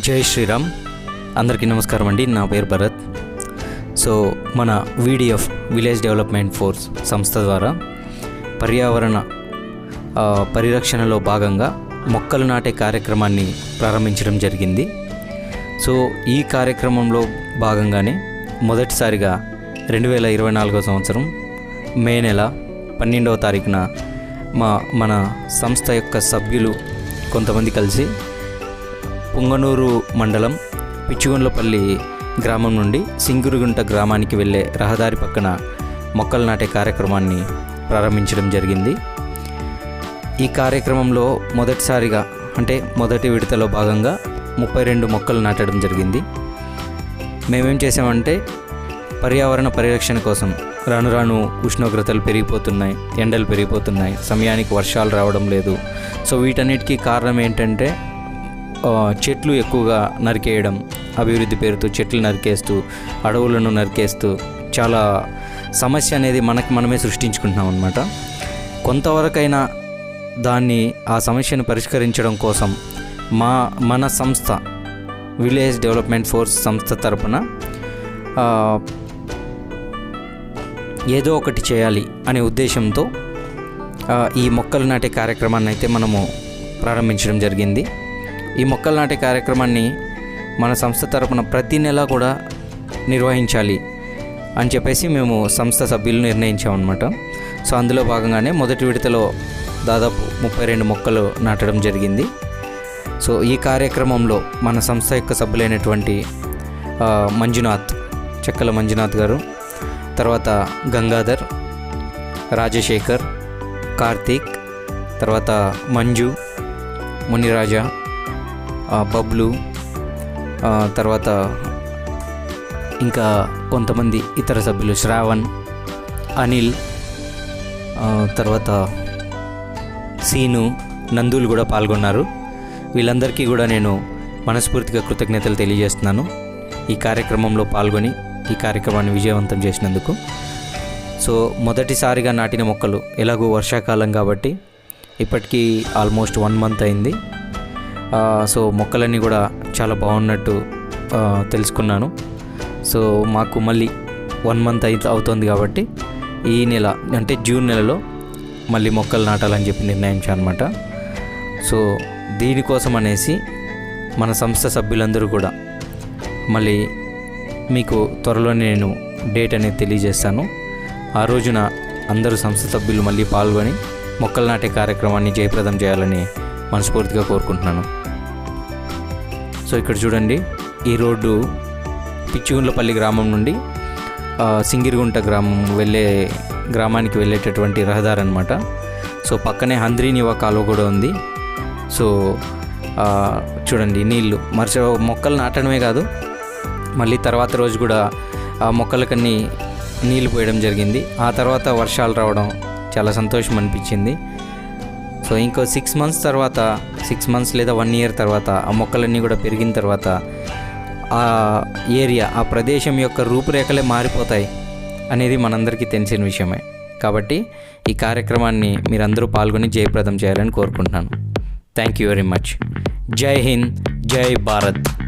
జై శ్రీరామ్. అందరికీ నమస్కారం అండి. నా పేరు భరత్. సో మన వీడిఎఫ్ విలేజ్ డెవలప్మెంట్ ఫోర్స్ సంస్థ ద్వారా పర్యావరణ పరిరక్షణలో భాగంగా మొక్కలు నాటే కార్యక్రమాన్ని ప్రారంభించడం జరిగింది. సో ఈ కార్యక్రమంలో భాగంగానే మొదటిసారిగా రెండు వేల ఇరవై నాలుగో సంవత్సరం మే నెల పన్నెండవ తారీఖున మా మన సంస్థ యొక్క సభ్యులు కొంతమంది కలిసి పుంగనూరు మండలం పిచ్చిగుండ్లపల్లి గ్రామం నుండి సింగురుగుంట గ్రామానికి వెళ్ళే రహదారి పక్కన మొక్కలు నాటే కార్యక్రమాన్ని ప్రారంభించడం జరిగింది. ఈ కార్యక్రమంలో మొదటిసారిగా అంటే మొదటి విడతలో భాగంగా ముప్పై రెండు మొక్కలు నాటడం జరిగింది. మేమేం చేసామంటే పర్యావరణ పరిరక్షణ కోసం రాను రాను ఉష్ణోగ్రతలు పెరిగిపోతున్నాయి ఎండలు పెరిగిపోతున్నాయి సమయానికి వర్షాలు రావడం లేదు. సో వీటన్నిటికీ కారణం ఏంటంటే చెట్లు ఎక్కువగా నరికేయడం అభివృద్ధి పేరుతో చెట్లు నరికేస్తూ అడవులను నరికేస్తూ చాలా సమస్య అనేది మనకు మనమే సృష్టించుకుంటున్నాం అనమాట కొంతవరకైనా దాన్ని ఆ సమస్యను పరిష్కరించడం కోసం మా మన సంస్థ విలేజ్ డెవలప్మెంట్ ఫోర్స్ సంస్థ తరపున ఏదో ఒకటి చేయాలి అనే ఉద్దేశంతో ఈ మొక్కలు నాటే కార్యక్రమాన్ని అయితే మనము ప్రారంభించడం జరిగింది. ఈ మొక్కలు నాటే కార్యక్రమాన్ని మన సంస్థ తరపున ప్రతి నెల కూడా నిర్వహించాలి అని చెప్పేసి మేము సంస్థ సభ్యులు నిర్ణయించామన్నమాట. సో అందులో భాగంగానే మొదటి విడతలో దాదాపు ముప్పై రెండు మొక్కలు నాటడం జరిగింది. సో ఈ కార్యక్రమంలో మన సంస్థ యొక్క సభ్యులైనటువంటి మంజునాథ్ చెక్కల మంజునాథ్ గారు తర్వాత గంగాధర్ రాజశేఖర్ కార్తీక్ తర్వాత మంజు మునిరాజా బబ్లు తర్వాత ఇంకా కొంతమంది ఇతర సభ్యులు శ్రావణ్ అనిల్ తర్వాత సీను నందులు కూడా పాల్గొన్నారు. వీళ్ళందరికీ కూడా నేను మనస్ఫూర్తిగా కృతజ్ఞతలు తెలియజేస్తున్నాను. ఈ కార్యక్రమంలో పాల్గొని ఈ కార్యక్రమాన్ని విజయవంతం చేసినందుకు. సో మొదటిసారిగా నాటిన మొక్కలు ఎలాగో వర్షాకాలం కాబట్టి ఇప్పటికీ ఆల్మోస్ట్ వన్ మంత్ అయింది. సో మొక్కలన్నీ కూడా చాలా బాగున్నట్టు తెలుసుకున్నాను. సో మాకు మళ్ళీ వన్ మంత్ అయితే అవుతుంది కాబట్టి ఈ నెల అంటే జూన్ నెలలో మళ్ళీ మొక్కలు నాటాలని చెప్పి నిర్ణయించాను అనమాట సో దీనికోసం అనేసి మన సంస్థ సభ్యులందరూ కూడా మళ్ళీ మీకు త్వరలోనే నేను డేట్ అనేది తెలియజేస్తాను. ఆ రోజున అందరూ సంస్థ సభ్యులు మళ్ళీ పాల్గొని మొక్కలు నాటే కార్యక్రమాన్ని జయప్రదం చేయాలని మనస్ఫూర్తిగా కోరుకుంటున్నాను. సో ఇక్కడ చూడండి ఈ రోడ్డు పిచ్చిగుండ్లపల్లి గ్రామం నుండి సింగిరిగుంట గ్రామం వెళ్ళే గ్రామానికి వెళ్ళేటటువంటి రహదారి అనమాట సో పక్కనే హంద్రీనివా కాలువ కూడా ఉంది. సో చూడండి నీళ్ళు మరుస మొక్కలు నాటడమే కాదు మళ్ళీ తర్వాత రోజు కూడా ఆ మొక్కలకన్నీ నీళ్ళు పోయడం జరిగింది. ఆ తర్వాత వర్షాలు రావడం చాలా సంతోషం అనిపించింది. సో ఇంకో సిక్స్ మంత్స్ తర్వాత సిక్స్ మంత్స్ లేదా వన్ ఇయర్ తర్వాత ఆ మొక్కలన్నీ కూడా పెరిగిన తర్వాత ఆ ఏరియా ఆ ప్రదేశం యొక్క రూపురేఖలే మారిపోతాయి అనేది మనందరికీ తెలిసిన విషయమే. కాబట్టి ఈ కార్యక్రమాన్ని మీరందరూ పాల్గొని జయప్రదం చేయాలని కోరుకుంటున్నాను. థ్యాంక్ యూ వెరీ మచ్ జై హింద్ జై భారత్.